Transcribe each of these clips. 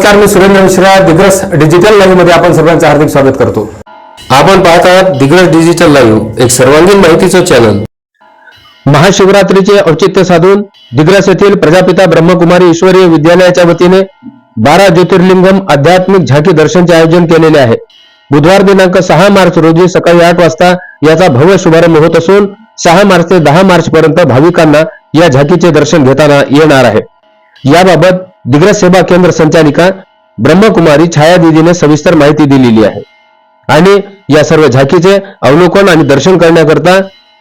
नमस्कार मी सुरेंद्र मिश्रा दिग्रस डिजिटल लाईव्हमध्ये आपण सर्वांचं हार्दिक स्वागत करतो. आपण पाहत आहात दिग्रस डिजिटल लाईव्ह एक सर्वांगीण माहितीचं चॅनल महाशिवरात्रीचे औचित्य साधून दिग्रस येथील प्रजापिता ब्रह्मकुमारी ईश्वरीय विद्यालयाच्या वतीने बारा ज्योतिर्लिंगम आध्यात्मिक झाकी दर्शनचे आयोजन केलेले आहे. बुधवार दिनांक सहा मार्च रोजी सकाळी आठ वाजता याचा भव्य शुभारंभ होत असून सहा मार्च ते दहा मार्च पर्यंत भाविकांना या झाकीचे दर्शन घेताना येणार आहे. याबाबत दिग्रस सेवा केंद्र संचालिका ब्रह्मकुमारी छाया दिदीने सविस्तर माहिती दिलेली आहे. आणि या सर्व झाकीचे अवलोकन आणि दर्शन करण्याकरता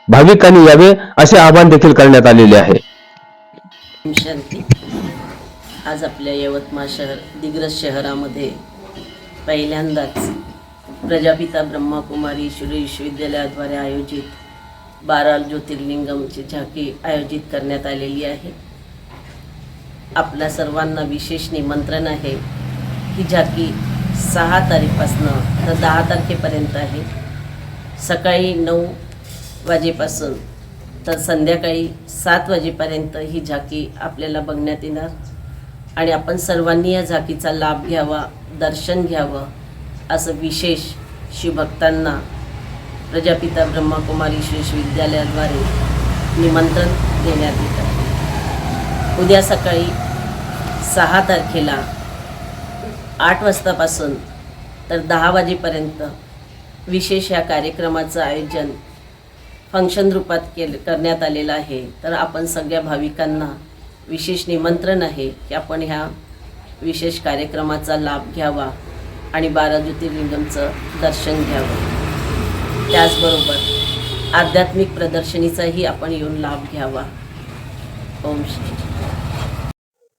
भाविकांनी यावे असे आवाहन देखील करण्यात आलेले आहे. शांती. आज आपल्या यवतमाळ शहर दिग्रस शहरामध्ये पहिल्यांदाच प्रजापिता ब्रह्मकुमारी ईश्वरी विश्वविद्यालयाद्वारे आयोजित बारा ज्योतिर्लिंगमची झाकी आयोजित करण्यात आलेली आहे. आपल्या सर्वांना विशेष निमंत्रण आहे ही झाकी सहा तारीखपासनं तर दहा तारखेपर्यंत आहे. सकाळी नऊ वाजेपासून तर संध्याकाळी सात वाजेपर्यंत ही झाकी आपल्याला बघण्यात येणार. आणि आपण सर्वांनी या झाकीचा लाभ घ्यावा दर्शन घ्यावं असं विशेष शिवभक्तांना प्रजापिता ब्रह्मकुमारी शेष विद्यालयाद्वारे निमंत्रण देण्यात येत आहे. उद्या सकाळी सहा तारखेला आठ वाजतापासून तर दहा वाजेपर्यंत विशेष या कार्यक्रमाचं आयोजन फंक्शन रूपात केल करण्यात आलेलं आहे. तर आपण सगळ्या भाविकांना विशेष निमंत्रण आहे की आपण ह्या विशेष कार्यक्रमाचा लाभ घ्यावा आणि बारा ज्योतिर्लिंगमचं दर्शन घ्यावं. त्याचबरोबर आध्यात्मिक प्रदर्शनीचाही आपण येऊन लाभ घ्यावा. ओम श्री